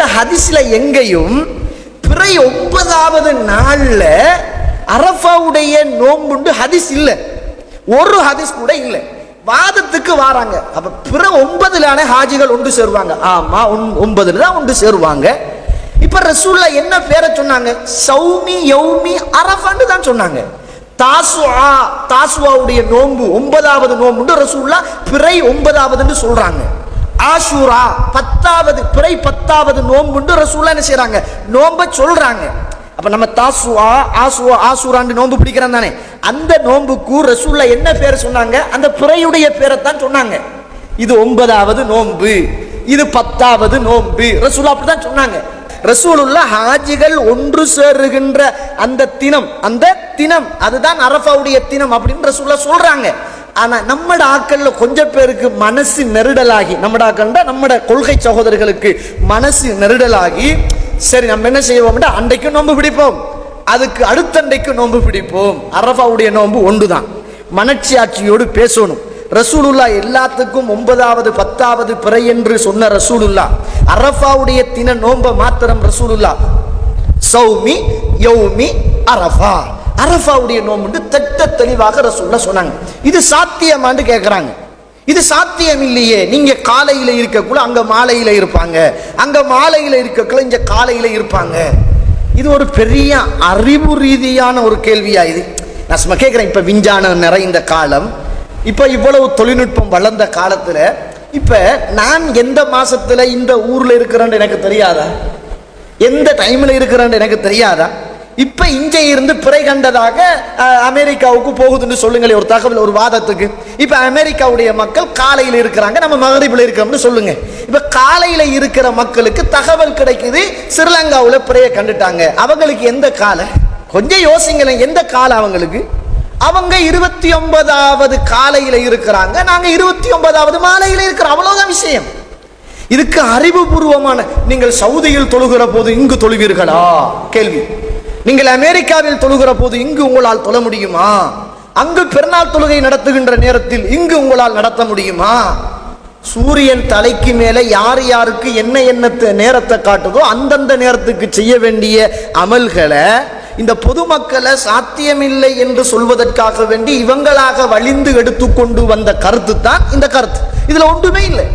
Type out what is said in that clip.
ஏண்ட ஹதீஸ்ல எங்கேயும் பிறை ஒன்பதாவது நாள்ல அரஃபாவுடைய நோம்புண்டு ஹதிஸ் இல்லை. ஒரு ஹதிஸ் கூட இல்லை. வாதத்துக்கு வாராங்க. அப்ப பிற ஒன்பதுலான ஹாஜிகள் ஒன்று சேருவாங்க. ஆமா ஒன்- ஒன்பதுல தான் ஒன்று சேருவாங்க. இப்ப ரசூல்லா என்ன பேரை சொன்னாங்க? சௌமி யௌமி அரஃபான்னு தான் சொன்னாங்க. தாசுவா தாசுவாவுடைய நோன்பு ஒன்பதாவது நோன்புன்னு ரசூல்லா பிறை ஒன்பதாவதுன்னு சொல்றாங்க. ஆஷூரா பத்தாவது பிறை பத்தாவது நோன்புண்டு ரசூலா என்ன செய்யறாங்க நோன்பை சொல்றாங்க. அப்ப நம்ம தாசுவா ஆசுவா ஆசூராண்டு நோன்பு பிடிக்கிறோம் தானே. அந்த நோன்புக்கு ரசூல்லா என்ன பேர் சொன்னாங்க? அந்த பிறையுடைய பேரை தான் சொன்னாங்க. இது ஒன்பதாவது நோன்பு. இது பத்தாவது நோன்பு. ரசூல்லா அப்படிதான் சொன்னாங்க. ரசூலுல்லா ஹாஜிகள் ஒன்று சேருகின்ற அந்த தினம் அந்த தினம் அதுதான் அரஃபாவுடைய தினம் அப்படின்னு ரசூல்லா சொல்றாங்க. ஆனால் நம்மட ஆக்களில் கொஞ்சம் பேருக்கு மனசு நெருடலாகி நம்மட ஆக்கள்னா நம்மட கொள்கை சகோதரர்களுக்கு மனசு நெருடலாகி சரி நம்ம என்ன செய்வோம்னா அன்றைக்கு நோன்பு பிடிப்போம். அதுக்கு அடுத்த அன்றைக்கு நோன்பு பிடிப்போம். அரஃபாவுடைய நோன்பு ஒன்று தான் மனச்சியாட்சியோடு பேசணும். ரசூலுல்லா எல்லாத்துக்கும் ஒன்பதாவது பத்தாவது பிறை என்று சொன்ன ரசூலுல்லா. அரஃபாவுடைய தின நோன்பை மாத்திரம் ரசூலுல்லா. சௌமி யௌமி அரஃபா. அரஃபாவுடைய நோம்புண்டு திட்ட தெளிவாக ரசூல்லா சொன்னாங்க. இது சாத்தியமான்னு கேட்குறாங்க இது சாத்தியம் இல்லையே நீங்க காலையில இருக்கக்குள்ள அங்க மாலையில இருப்பாங்க. அங்க மாலையில இருக்கக்குள்ள இங்க காலையில இருப்பாங்க. இது ஒரு பெரிய அறிவு ரீதியான ஒரு கேள்வியா இது. நான் சும்மா கேட்குறேன் இப்ப விஞ்ஞானம் நிறைந்த காலம் இப்ப இவ்வளவு தொழில்நுட்பம் வளர்ந்த காலத்துல இப்ப நான் எந்த மாசத்துல இந்த ஊர்ல இருக்கிறேன்னு எனக்கு தெரியாதா? எந்த டைம்ல இருக்கிறேன்னு எனக்கு தெரியாதா? இப்ப இங்கே இருந்து பிறை கண்டதாக அமெரிக்காவுக்கு போகுதுன்னு சொல்லுங்களேன் ஒரு தகவல் ஒரு வாதத்துக்கு. இப்ப அமெரிக்காவுடைய மக்கள் காலையில் இருக்கிறாங்க நம்ம மகரிபில் இருக்கிறோம்னு சொல்லுங்க. இப்ப காலையில இருக்கிற மக்களுக்கு தகவல் கிடைக்குது ஸ்ரீலங்காவில் பிறையை கண்டுட்டாங்க. அவங்களுக்கு எந்த காலை? கொஞ்சம் யோசிங்களேன் எந்த காலம் அவங்களுக்கு? அவங்க இருபத்தி ஒன்பதாவது காலையில இருக்கிறாங்க நாங்க இருபத்தி ஒன்பதாவது மாலையில இருக்கிறோம். அவ்வளவுதான் விஷயம். இதுக்கு அறிவுபூர்வமான நீங்கள் சவுதியில் தொழுகிற போது இங்கு தொழுவீர்களா? கேள்வி. நீங்கள் அமெரிக்காவில் தொழுகிற போது இங்கு உங்களால் தொழ முடியுமா? அங்கு பெருநாள் தொழுகை நடத்துகின்ற நேரத்தில் இங்கு உங்களால் நடத்த முடியுமா? சூரியன் தலைக்கு மேலே யார் யாருக்கு என்ன என்ன த- நேரத்தை காட்டுதோ அந்தந்த நேரத்துக்கு செய்ய வேண்டிய அமல்களை இந்த பொதுமக்களை சாத்தியமில்லை என்று சொல்வதற்காக வேண்டி இவங்களாக வழிந்து எடுத்துக்கொண்டு வந்த கருத்து தான் இந்த கருத்து. இதுல ஒன்றுமே இல்லை.